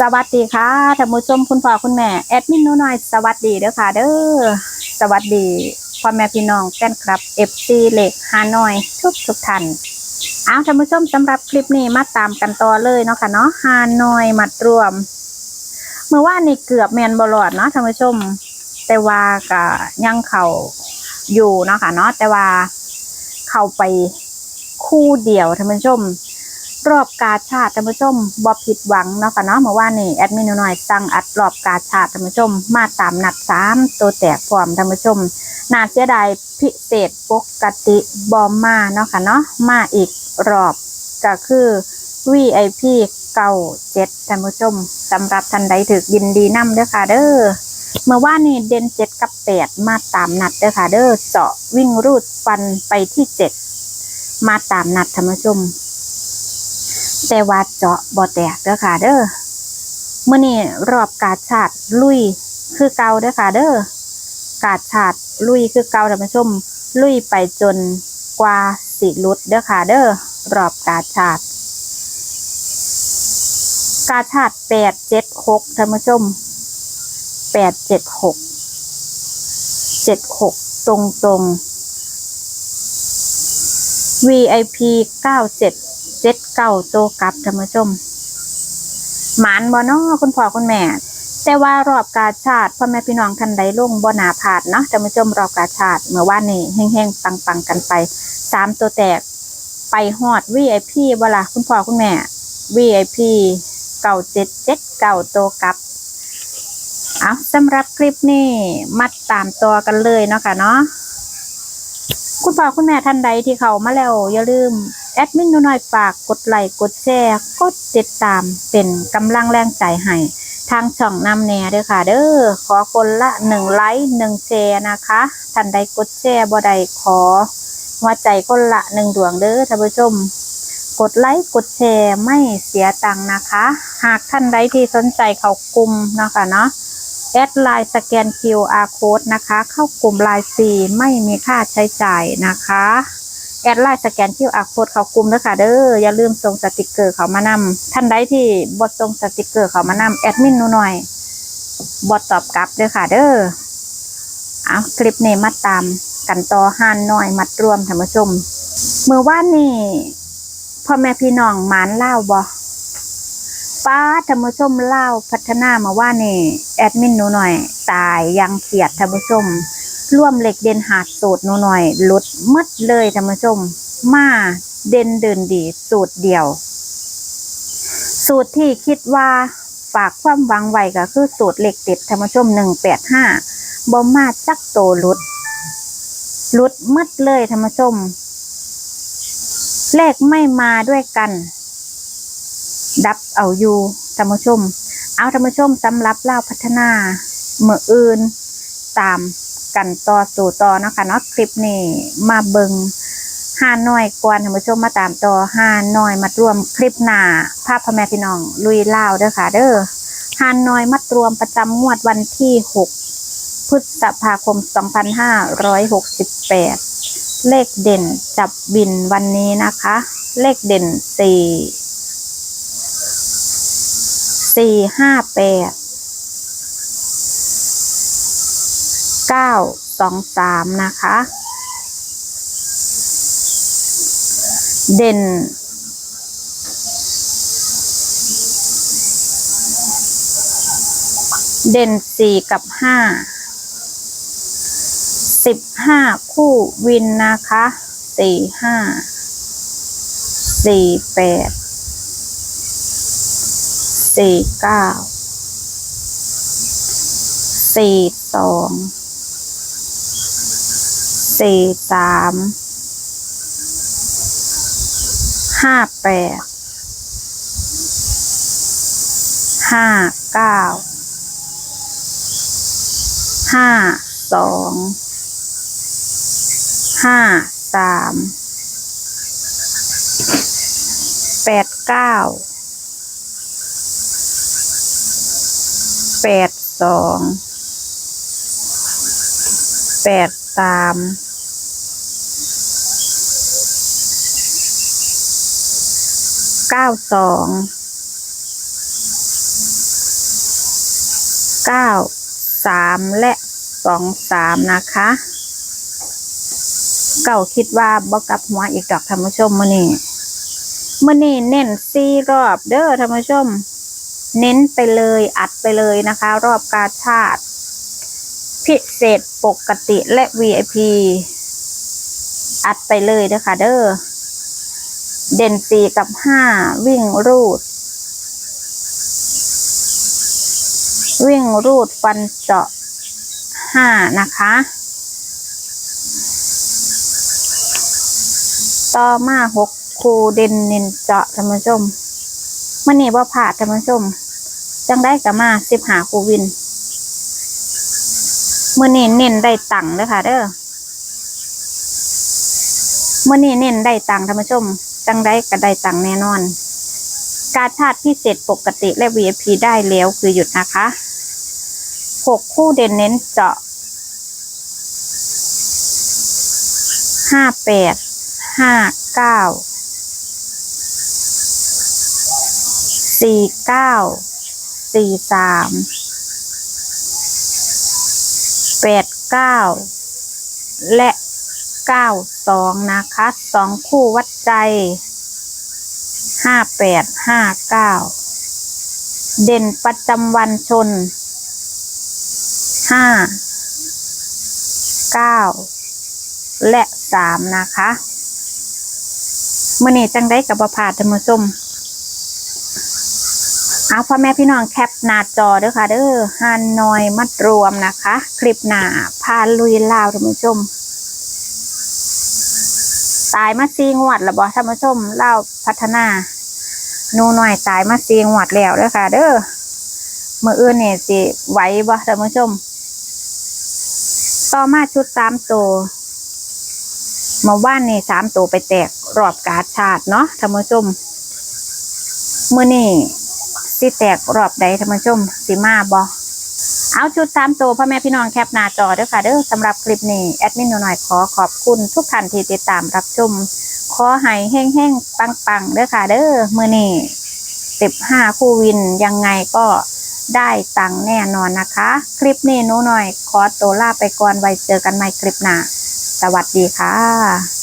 สวัสดีค่ะท่านผู้ชมคุณพ่อคุณแม่แอดมินหนูน้อยสวัสดีเด้อค่ะเด้อสวัสดีพ่อแม่พี่น้องแฟนคลับเอฟซีเล็กฮานอยทุกทุกท่านเอาท่านผู้ชมสำหรับคลิปนี้มาตามกันต่อเลยเนาะค่ะเนาะฮานอยมัดรวม เมื่อว่านนี่เกือบแมนบอลอดเนาะท่านผู้ชม แต่ว่าก็ยังเข่าอยู่เนาะค่ะเนาะแต่ว่าเข้าไปคู่เดียวท่านผู้ชม รอบกาชาติท่านผู้ชมบอผิดหวังเนาะค่ะเนาะเมื่อวานนี่แอดมินหน่อยสั่งอัดรอบกาชาติท่านผู้ชม มาตามนัดสามตัวแตกพร้อมท่านผู้ชมน่าเสียดายพิเศษปกติบอมมาเนาะค่ะเนาะมาอีกรอบก็คือ VIP เก้าเจ็ดท่านผู้ชมสำหรับท่านใดถึกยินดีนำเด้อค่ะเด้อเมื่อวานนี่เด่นเจ็ดกับแปดมาตามนัดเด้อค่ะเด้อเจาะวิ่งรูดฟันไปที่เจ็ดมาตามนัดท่านผู้ชม แต่ว่าเจาะบ่แตกเด้อค่ะ เด้อเมื้อนี้รอบกาดชาติลุยคือเกาเด้อค่ะ เด้อกาดชาติลุยคือเกาท่านผู้ชม ลุยไปจนกว่าสิลุดเด้อค่ะ เด้อรอบกาดชาติกาชาติแปดเจ็ดหกท่านผู้ชมแปดเจ็ดหกเจ็ดหกตรงตรงๆ VIP เก้าเจ็ด จ็ดเก้าโตกลับท่านผู้ชมหมานบ่นาะคุณพ่อคุณแม่ แต่ว่ารอบกาชาติพ่อแม่พี่น้องท่านใดลงบนาผาดเนาะท่านผู้ชมรอบกาชาติเมื่อวานนี้แห้งๆปังๆกันไปสามตัวแตกไปฮอด VIP บ่ล่ะคุณพ่อคุณแม่ VIP เก่าเจ็ดเจ็ดเก่าโตวกลับเอาสำหรับคลิปนี้มาตามตัวกันเลยเนาะค่ะเนาะคุณพ่อคุณแม่ท่านใดที่เขามาแล้วอย่าลืม แอดมินหนูน้อยฝากกดไลค์กดแชร์กดติดตามเป็นกำลังแรงใจให้ทางช่องนำแน่เด้อค่ะ เด้อขอคนละหนึ่งไลค์หนึ่งแชร์นะคะท่านใดกดแชร์บ่ใดขอหัวใจคนละหนึ่งดวงเด้อท่านผู้ชม กดไลค์กดแชร์ไม่เสียตังค์นะคะ หากท่านใดที่สนใจเข้ากลุ่มเนาะคะเนาะแอดไลน์สแกน QR code นะคะ เข้ากลุ่มไลน์ฟรีไม่มีค่าใช้จ่ายนะคะ แอดไลน์สแกน QR code เขากลุ่มด้วยค่ะเด้ออย่าลืมส่งสติกเกอร์เขามานำท่านใดที่บอดส่งสติกเกอร์เขามานำแอดมินหนูหน่อยบอดตอบกลับด้วยค่ะ เด้อเอาคลิปนี้มาตามกันต่อห้านน้อยมัดรวมท่านผู้ชมเมื่อวานนี่พ่อแม่พี่น้องหมานเล่าบ่ป้าท่านผู้ชมเล่าพัฒนามาว่านี่แอดมินหนูหน่อย ตายยังเขียดท่านผู้ชม ร่วมเหล็กเด่นหาดสูตรหนูหน่อยลดมัดเลยท่านผู้ชม มาเด่นเดินดีสูตรเดียว สูตรที่คิดว่าฝากความหวังไว้ก็คือสูตรเหล็กเด็ดท่านผู้ชมหนึ่งแปดห้าบอมาจักโตลุดลุดมัดเลยท่านผู้ชม เลขไม่มาด้วยกัน ดับเอาอยู่ท่านผู้ชม เอาท่านผู้ชมสำหรับเล่าพัฒนาเมื่ออื่นตาม กันต่อสู่ต่อเนาะคะเนาะคลิปนี้มาเบิงห้าน้อยกวนท่านผู้ชมมาตามต่อห้าน้อยมารวมคลิปหน้าภาพพ่อแม่พี่น้องลุยเล่าเด้อค่ะ เด้อห้าน้อยมัดรวมประจำงวดวันที่หกพฤษภาคมสองพันห้าร้อยหกสิบแปดเลขเด่นจับบินวันนี้นะคะ เลขเด่นสี่สี่ ห้าแปดเก้าสองสามนะคะ เด่น เด่นสี่กับห้าสิบห้าคู่วินนะคะสี่ห้าสี่แปดสี่เก้าสี่สอง สี่สามห้าแปดห้าเก้าห้าสองห้าสามแปดเก้าแปดสองแปดสาม เก้าสองเก้าสามและสองสามนะคะ เก่าคิดว่าบ่กลับหัวอีกดอกท่านผู้ชมมื่อนี้มื่อนี้เน้นสี่รอบเด้อท่านผู้ชม เน้นไปเลยอัดไปเลยนะคะ รอบกาชาติ พิเศษปกติและ VIP อัดไปเลยเด้อค่ะเด้อ เด่นสี่กับห้าวิ่งรูด วิ่งรูดฟันเจาะห้านะคะ ต่อมาหกคูเด่นเน้นเจาะท่านผู้ชมมันนี่ว่าผ่าดท่านผู้ชม จังได้กับมาสิบหาคูวินมื่อนี้เน้นได้ตังค์เด้อค่ะเด้อมื่อนี้เน้นได้ตังค์ท่านผู้ชม จังได้ก็ได้ตังแน่นอน การชาติพิเศษปกติและ VIP ได้แล้วคือหยุดนะคะหกคู่เด่นเน้นเจาะห้าแปดห้าเก้าสี่เก้าสี่สามแปดเก้าและ เก้าสองนะคะสองคู่วัดใจห้าแปดห้าเก้าเด่นประจำวันชนห้าเก้าและสามนะคะมื่อนี้จังได้กับบพาดท่านผู้ชมเอาพ่อแม่พี่น้องแคปหน้าจอเด้อค่ะ เด้อฮานอยมัดรวมนะคะ คลิปหน้าพาลุยลาวท่านผู้ชม ตายมาซีงวดแล้วบอท่านผู้ชมเล่าพัฒนาหนูหน่อยตายมาซีงวดแล้วเด้อค่ะ เด้อเมื่ออื่นเนี่ยสิไหวบ่ท่านผู้ชม ต่อมาชุดสามตัวมาว่านนี่สามตัวไปแตกรอบกาชาติเนาะท่านผู้ชมเมื่อนี่สิแตกรอบใดท่านผู้ชมสิมาบ่ เอาชุดสามตัวพ่อแม่พี่น้องแคปหน้าจอด้อค่ะเด้อสำหรับคลิปนี้แอดมินหนูหน่อยขอขอบคุณทุกท่านที่ติดตามรับชมขอให้แห้งๆปังๆเด้อค่ะ เด้อมื่อนี่สิบห้าคู่วินยังไงก็ได้ตังแน่นอนนะคะ คลิปนี้หนูหน่อย ขอตัวลาไปก่อนไว้เจอกันใหม่คลิปหน้า สวัสดีค่ะ